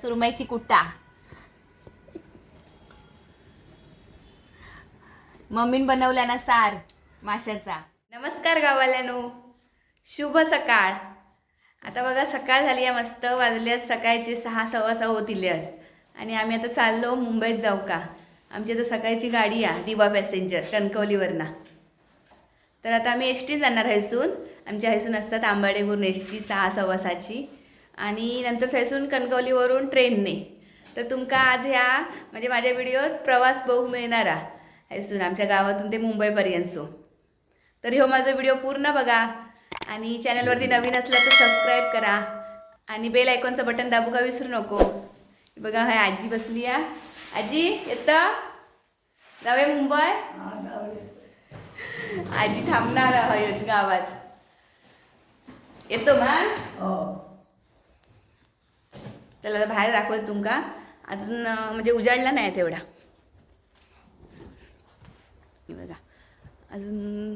सुरमईची कुट्टा. मम्मीन बनवला ना सार माशाचा. नमस्कार गावाल्यानो शुभ सकाळ. आता बघा सकाळ झाली आहे मस्त वाजले आहेत सकाळचे सहा सव्वा सहा होतील आणि आम्ही आता चाललो मुंबईत जाऊ का? आमची आता सकाळची गाडी आहे दिवा पॅसेंजर कणकवलीवरनं. तर आता आम्ही एस टी जाणार हैसून आमच्या हैसून असतात आंबाडेगुरून एस टी सहा सव्वा सहाची. आणि नंतर हैसून कणकवलीवरून ट्रेनने. तर तुमका आज ह्या म्हणजे माझ्या व्हिडिओत प्रवास बघू मिळणारा हैसून आमच्या गावातून ते मुंबईपर्यंत सो. तर ह्यो माझा व्हिडिओ पूर्ण बघा आणि चॅनलवरती नवीन असला तर सबस्क्राईब करा आणि बेल आयकॉनचं बटन दाबू का विसरू नको. बघा हाय आजी बसली या आजी येतं? जावे मुंबई? आजी थांबणार आहे गावात. येतो मान त्याला बाहेर दाखवत तुमका अजून म्हणजे उजाडला नाही तेवढा. हे बघा. अजून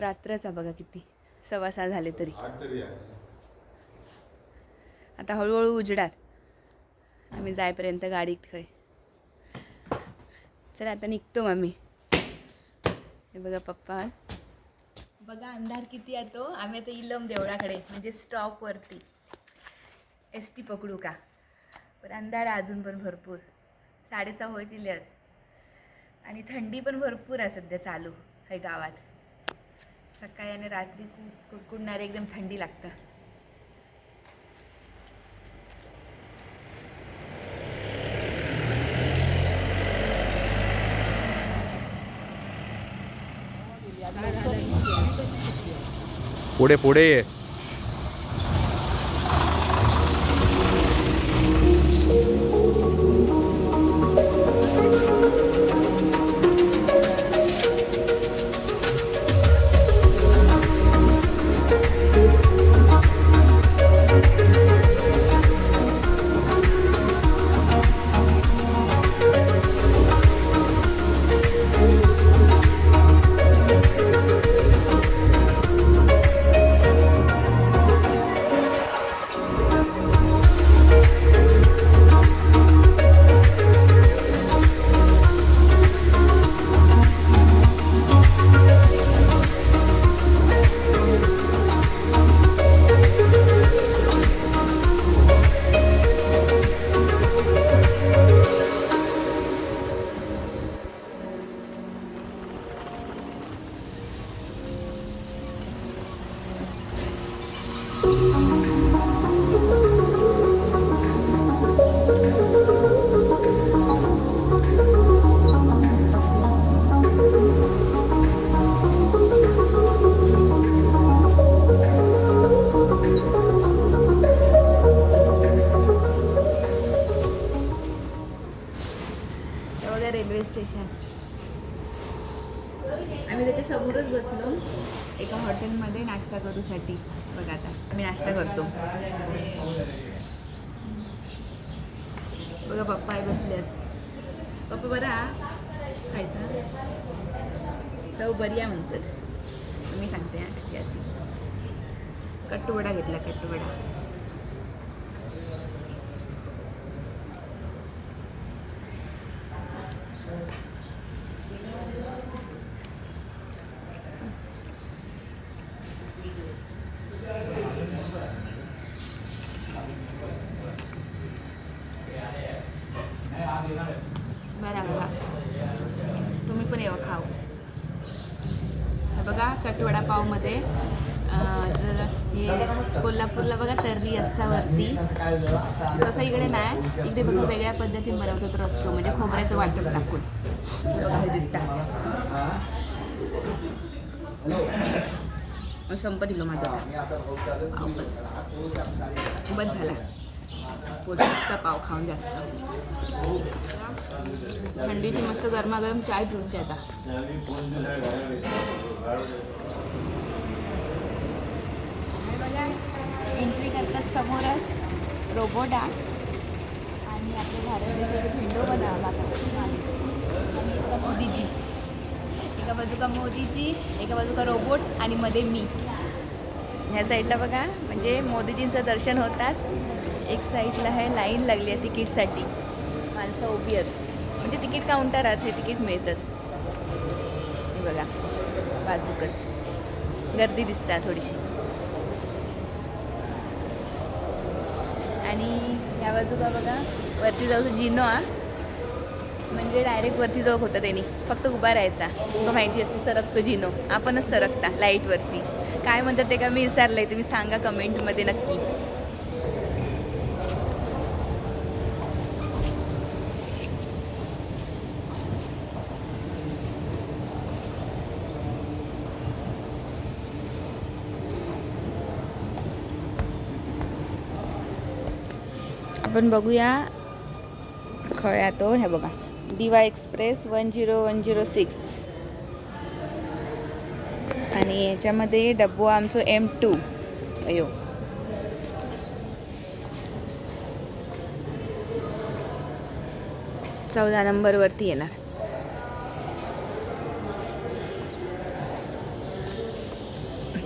रात्रचा बघा किती. सव्वा सहा झाले तरी. आठ तरी आहे. आता हळूहळू उजडात आम्ही जायपर्यंत गाडीत खय चला आता निघतो मम्मी हे बघा पप्पा. बघा अंधार किती येतो आम्ही आता इलम देवळाकडे म्हणजे स्टॉपवरती एस टी पकडू का? पण अंधार अजून पण भरपूर. साडेसहा होतील आहेत. आणि थंडी पण भरपूर आहे सध्या चालू आहे गावात. सकाळी आणि रात्री खूप कुडकुडणारे एकदम थंडी लागतं. पुढे पुढे कटवडा जर हे कोल्हापूरला बघा तर्री रस्सावरती तसं इकडे नाही. इकडे बघा वेगळ्या पद्धतीने बनवतात रस्सो म्हणजे खोबऱ्याचं वाटप टाकून. हे बघा हे दिसता संप दिलो माझा. बस झाला. पोटाचा पाव खाऊन जास्त. थंडीची मस्त गरमागरम चाय पिऊन आता. बघा एंट्री करतात समोरच रोबोटा आणि आपल्या भारत देशाचा झेंडो बनावा आणि एका मोदीजी. एका बाजूका मोदीजी एका बाजूका रोबोट आणि मध्ये मी. ह्या साईडला बघा. म्हणजे मोदीजींचं दर्शन होताच. एक साईडला आहे लाईन लागली आहे तिकीटसाठी. माणसं उभी आहेत. म्हणजे तिकीट काउंटरात हे तिकीट मिळतात. बघा. बाजूकच. गर्दी दिसतात थोडीशी आणि ह्या बघा. वरती जाऊ जिनो आ म्हणजे डायरेक्ट वरती जाऊ होतं त्यांनी. फक्त उभा राहायचा. तो माहिती असते सरकतो जिनो. आपणच सरकता लाईटवरती काय म्हणतात ते का मी विसरलंय तुम्ही सांगा कमेंटमध्ये नक्की. आपण बघूया. खळ्या तो हो, हे बघा. Diva express one zero one zero six. आणि याच्यामध्ये डब्बो आमचो एम टू. अयो. चौदा नंबरवरती येणार.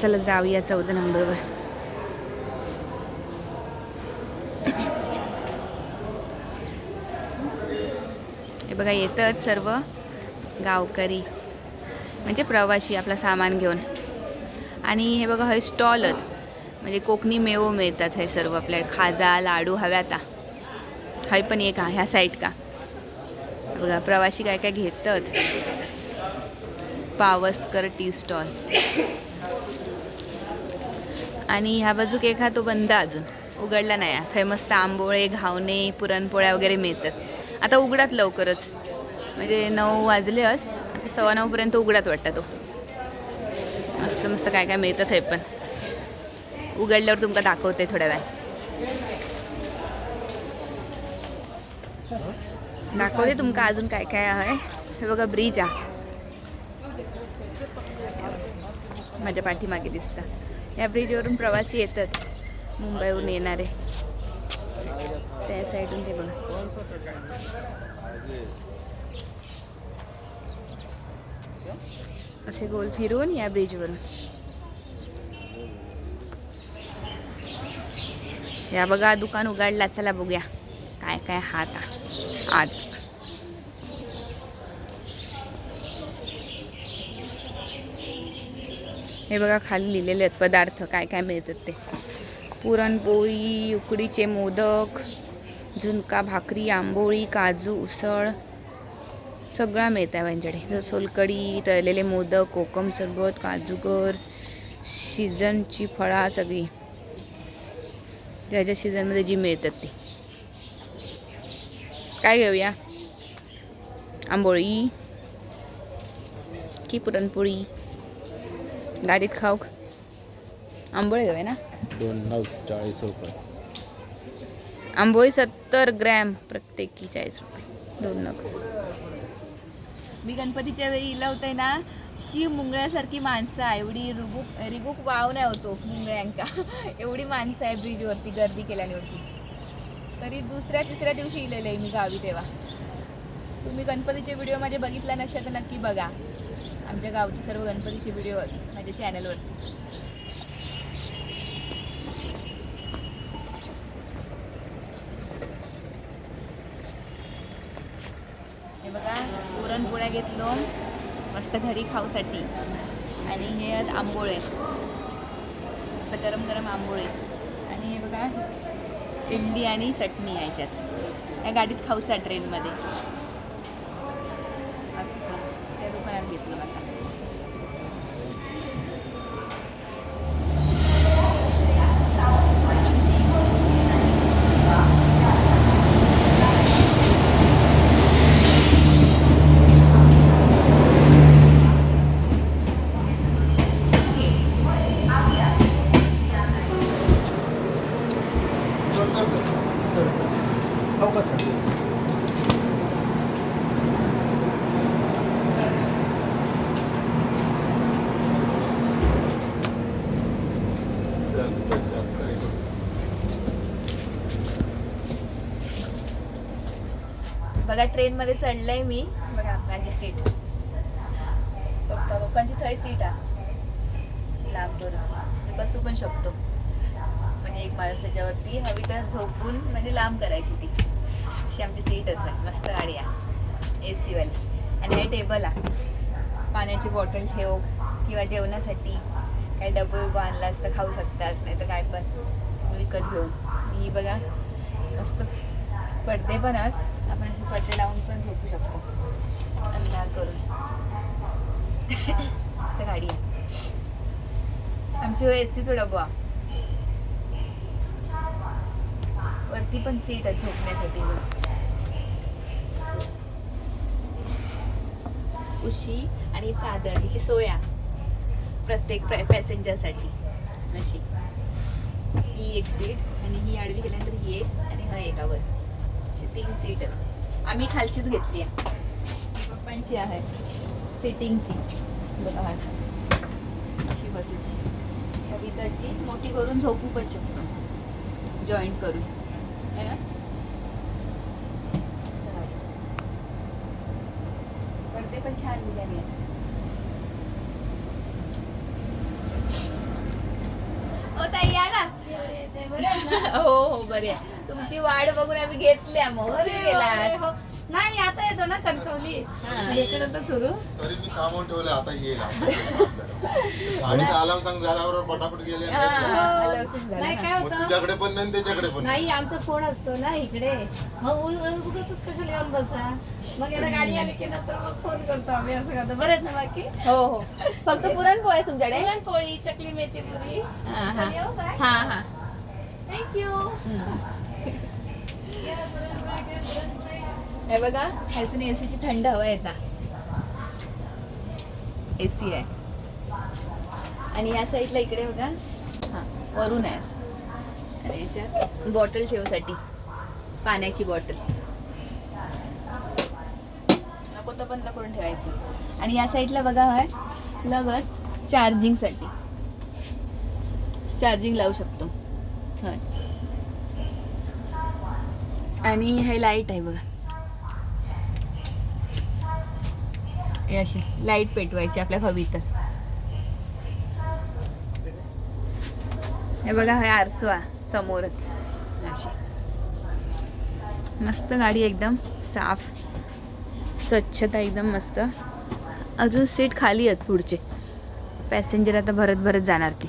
चला जाऊया चौदा नंबरवर बघा येतात सर्व गावकरी. म्हणजे प्रवासी आपला सामान घेऊन. आणि हे बघा हे स्टॉलच म्हणजे कोकणी मेवो मिळतात हे सर्व आपल्या खाजा लाडू हव्या आता. हाय पण एक ह्या साईड का? बघा प्रवासी काय काय घेतात? पावसकर टी स्टॉल आणि ह्या बाजूक एक हा तो बंद अजून. उघडला नाही आहे. थंय मस्त आंबोळे घावणे पुरणपोळ्या वगैरे मिळतात. आता उघडात लवकरच. म्हणजे नऊ वाजले आहेत आता सव्वा नऊपर्यंत उघडात वाटतं तो. मस्त मस्त काय काय मिळतं आहे पण. उघडल्यावर तुमका दाखवते थोड्या वेळ. दाखवते तुमका अजून काय काय आहे. हे बघा ब्रिज. आहे माझ्या पाठीमागे दिसतं. या ब्रिजवरून प्रवासी येतात. मुंबईवरून येणारे. त्या साईडून ते बघा. असे गोल फिरून या ब्रिजवरून. या बघा दुकान उघडला. चला बघूया काय काय हात आज. हे बघा खाली लिहिलेले आहेत पदार्थ. काय काय मिळतात ते. पुरणपोळी उकडीचे मोदक झुणका भाकरी आंबोळी काजू उसळ सगळा मिळत आहे त्यांच्याकडे सोलकडी तळलेले मोदक कोकम सरबत काजूगर सीझनची फळा सगळी. ज्या ज्या सीझनमध्ये जी मिळतात ती. काय घेऊया? आंबोळी की पुरणपोळी? गाडीत खाऊक आंबोळी घेऊया ना? दोन नऊ चाळीस रुपये. आंबोळी सत्तर ग्रॅम प्रत्येकी चाळीस रुपये. दोन नग. मी गणपतीच्या वेळी इला होते ना शी मुंगळ्यासारखी माणसं आहे. एवढी रुगूक रिगूक वाव नाही होतो मुंगळ्यांका. एवढी माणसं आहे ब्रिजवरती गर्दी केल्यावरती तरी दुसऱ्या तिसऱ्या दिवशी इलेले मी गावी तेव्हा. तुम्ही गणपतीचे व्हिडिओ माझे बघितला नसेल तर नक्की बघा. आमच्या गावचे सर्व गणपतीचे व्हिडिओ माझ्या चॅनलवरती हे बघा पुरणपोळ्या घेतलो. मस्त घरी खाऊसाठी. आणि हे आहेत आंबोळे. मस्त गरम गरम आंबोळे. आणि हे बघा इमली आणि चटणी आहे याच्यात. या गाडीत खाऊचा ट्रेनमध्ये. मस्त. त्या दुकानात घेतलं मला बघा ट्रेनमध्ये चढलंय मी. बघा माझी सीट पप्पा पप्पांची थंय सीट आहे. लांब बसू पण शकतो. एक माणूस त्याच्यावरती हवी तर झोपून म्हणजे लांब करायची ती. अशी आमची सीट आहे मस्त गाडी आहे. ए सीवाली आणि हे टेबल आहे. पाण्याची बॉटल ठेव किंवा जेवणासाठी काय डबे बिबं आणलास तर खाऊ शकतास नाही तर काय पण. विकत घेऊ. ही बघा मस्त पडदे पण आहेत. आपण असे पडदे लावून पण झोपू शकतो. अंधार करून. मस्त गाडी आहे. आमची ए सीचा डबा वरती पण सीट आहे झोपण्यासाठी. उशी आणि चादर हिची सोय. प्रत्येक पॅसेंजरसाठी अशी. ही एक सीट आणि ही आडवी गेल्यानंतर ही एक आणि हा एकावर तीन सीट आहेत. आम्ही खालचीच घेतली आहे. पप्पांची आहे. सिटिंगची बघा हा. अशी बसायची. तर अशी मोठी करून झोपू पण शकतो. जॉईंट करून. है ना मस्त गाडी. पडदे पण छान दिल्याने आहेत ओ ताई या ना. हो हो बरे आहे. तुमची वाट बघून आम्ही घेतल्या मग उशीर गेला. नाही आता येतो ना कणकवली. याच्यानंतर सुरू. तरी मी सामान ठेवलं आता येईल. आलाम सांग झाल्यावर पटापट गेले नाही हा. काय मग होतं? तुझ्याकडे पण नाही आणि त्याच्याकडे पण नाही नाही. आमचा फोन असतो ना इकडे. मग उगाच कशाला येऊन बसा? मग याला गाडी आली की नंतर मग फोन करतो आम्ही असं करतो. बरं आहेत ना बाकी? हो हो. फक्त पुरणपोळी आहे तुमच्याकडे? पुरणपोळी चकली मेथी पुरी. हा हा. हा हा. थँक्यू हे बघा ह्याचं एसीची थंड हवा येता एसी आहे. आणि या साईडला इकडे बघा. हा वरून आहे. आणि याच्यात बॉटल ठेवसाठी. पाण्याची बॉटल. नको तर बंद करून ठेवायचं. आणि या साईडला बघा हाय लगत चार्जिंगसाठी. चार्जिंग लावू शकतो. हय. आणि हे लाइट आहे बघा. अशी लाइट पेटवायची आपल्या हवी तर. हे बघा हे आरसवा आहे समोरच. अशी मस्त गाडी एकदम साफ स्वच्छता एकदम मस्त. अजून सीट खाली आहेत पुढचे. पॅसेंजर आता भरत भरत जाणार ती.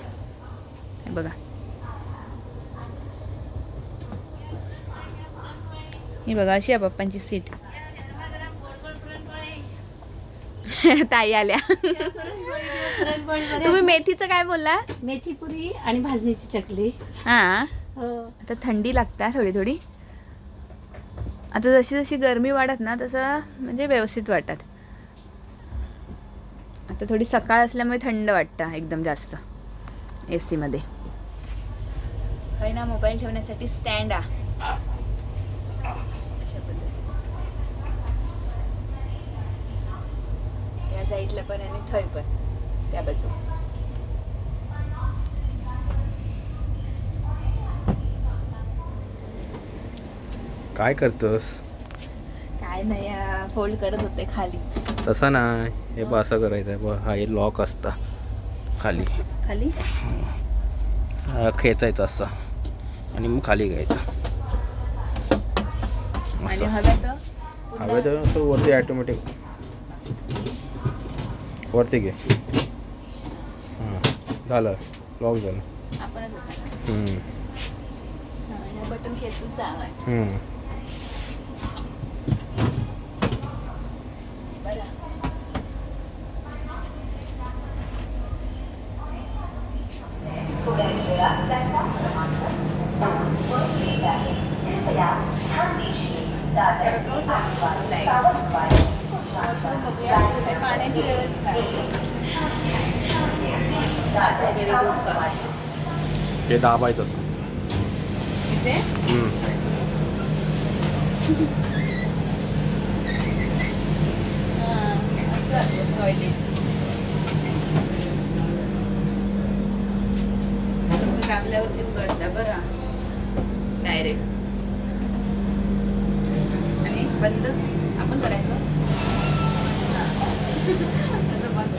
हे बघा. हे बघा अशी आहे पप्पांची सीट. ताई आल्या. तुम्ही मेथीचं काय बोलला? मेथी पुरी आणि भाजणीची चकली. हा. हो. आता थंडी लागता थोडी थोडी. आता जशी जशी गरमी वाढत ना तसं म्हणजे व्यवस्थित वाटत. आता थोडी सकाळ असल्यामुळे थंड वाटतं एकदम जास्त. ए सीमध्ये काही ना मोबाईल ठेवण्यासाठी स्टँड आ अशा पद्धतीने या साईडला पण आणि थंय पण त्या बाजू काय करतोस? काय नाही फोल्ड करत होते खाली. तसं नाही हे बघ असं करायचं आहे हा हे लॉक असता खाली. खाली? खेचायचा असा. आणि मग खाली घ्यायचा. हवे तर असं वरती ॲटोमॅटिक वरती घे. हां झालं. लॉक झालं. बटन खेचूचा हम्म. बरं सरकवचा स्लाईड वॉशरूम बघूया कुठे पाण्याची व्यवस्था हात वगैरे धुवून का ते दाबायचं असं. इथे? कापल्यावरती उघडता बरं. डायरेक्ट आणि बंद. आपण करायचं हां. आता बंद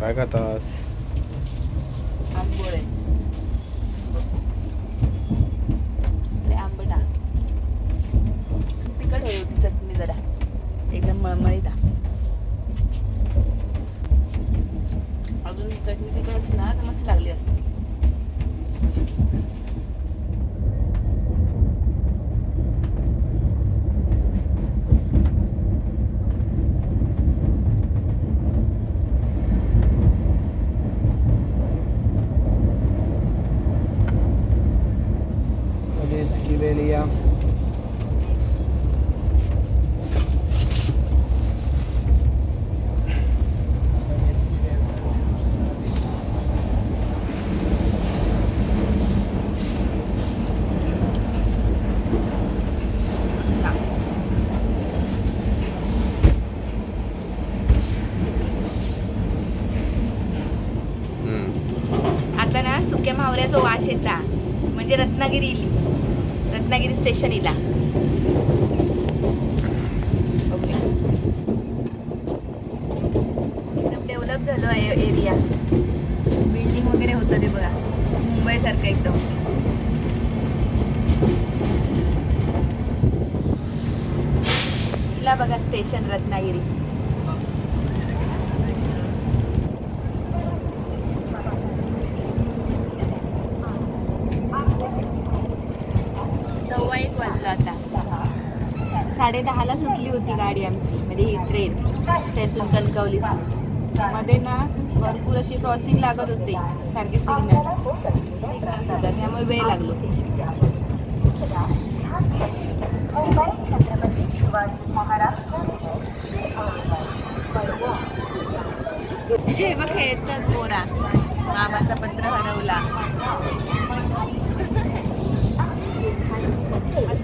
काय खातास आंबोळ आहे आंबट हा. तिखट हवी होती चटणी जरा एकदम मळमळीत हा. अजून चटणी तिखट असली ना तर मस्त लागली असते Esquivelia. हा. आता ना जो वास येता म्हणजे रत्नागिरी इली. रत्नागिरी स्टेशन इला. ओके एकदम डेव्हलप झालो आहे एरिया बिल्डिंग वगैरे होतं ते बघा. मुंबईसारखं एकदम. इला बघा स्टेशन रत्नागिरी सव्वा एक वाजला आता साडे दहाला सुटली होती गाडी आमची म्हणजे ही ट्रेन त्यासून कणकवलीसून मध्ये ना भरपूर अशी क्रॉसिंग लागत होते सारखे सिग्नल सिग्नल्स होता त्यामुळे वेळ लागलो. हे बघ खेळतात पोरा मामाचा पत्र हरवला.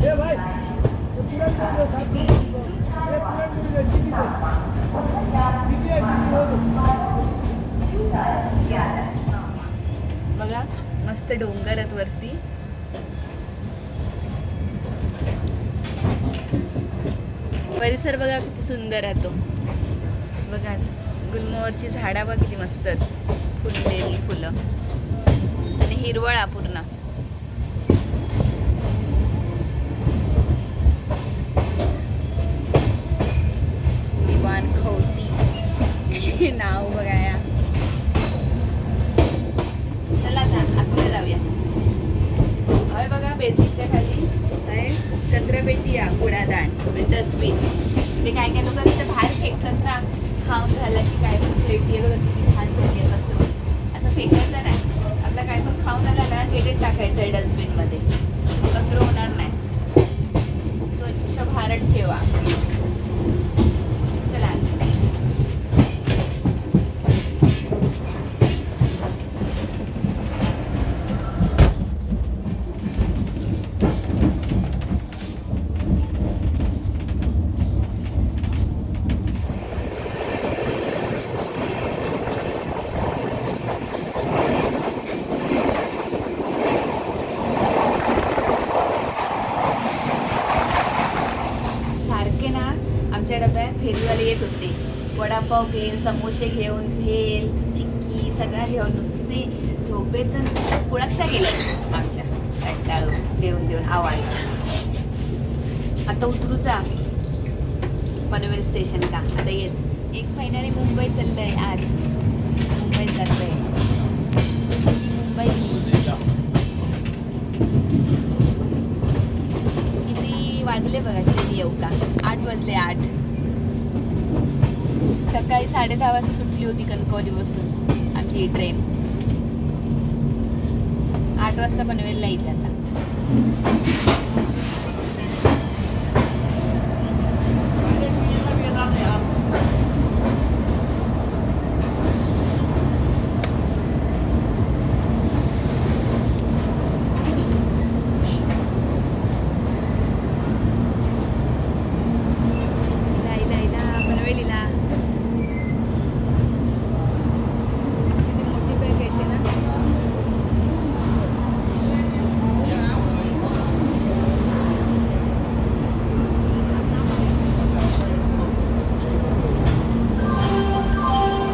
दरवाजाचं बघा मस्त डोंगर आहेत वरती परिसर बघा किती सुंदर आहे तो. बघा गुलमोहरची झाडा बघ किती मस्त आहेत. फुललेली फुलं. आणि हिरवळा पूर्ण दिवाण खवटी नाव बघा या चला आता आतमध्ये जाऊया हय बघा बेसिकच्या खाली आहे कचरा पेटी या कुडादाण म्हणजे डस्टबिन ते काय काय लोक तिथे बाहेर फेकतात ना खाऊन झालं की काय पण प्लेटी आहे बघा किती घाण झाली आहे कसं असं फेकायचं नाही आपला काय पण खाऊन आला ना गेलेट टाकायचं आहे डस्टबिनमध्ये कचरं होणार नाही स्वच्छ भारत ठेवा चला सारखे ना आमच्या डब्यात फेरीवाले येत होते वडापाव घेऊन समोसे घेऊन भेल चिक्की सगळं घेऊन नुसते झोपेचं नुसतं पुळक्षा केलं आमच्या कंटाळून देऊन देऊन आवाज. आता उतरूचा पनवेल स्टेशन का आता येत एक महिन्याने मुंबई चाललंय आज. सकाळी साडे दहा वाजता सुटली होती कणकवलीपासून आमची ट्रेन आठ वाजता बनवेल येईल आता इला इला इला पनवेलीला किती मोठी बॅग घ्यायची ना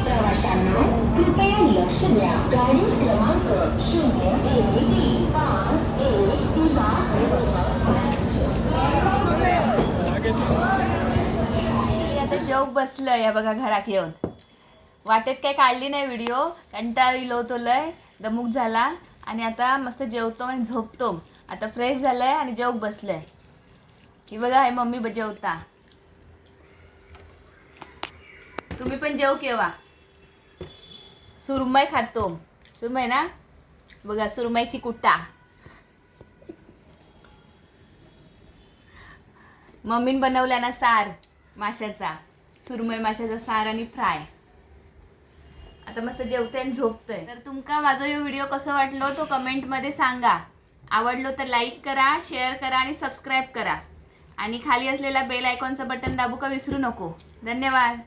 प्रवाशांनो कृपया लक्ष द्या गाडी क्रमांक शून्य एक तीन पाच एक किंवा मी आता जेव बसलं ताक येऊन. वाटेत काय काढली नाही व्हिडिओ कंटाळलो होतो लय दमूक झाला. आणि आता मस्त जेवतो आणि झोपतो. आता फ्रेश झालंय आणि जेव बसलंय. की बघा हे मम्मी ब- जेवता. तुम्ही पण जेव केव्हा सुरमई खातो. सुरमई ना? बघा सुरमईची कुट्टा मम्मीन बनवला ना सार माशाचा. सुरमय माशाचा सार आणि फ्राय. आता मस्त जेवते आणि झोपतंय. तर तुमका माझा हे व्हिडिओ कसं वाटलो तो कमेंटमध्ये सांगा. आवडलो तर लाईक करा शेअर करा आणि सबस्क्राईब करा. आणि खाली असलेला बेल आयकॉनचं बटन दाबू का विसरू नको. धन्यवाद.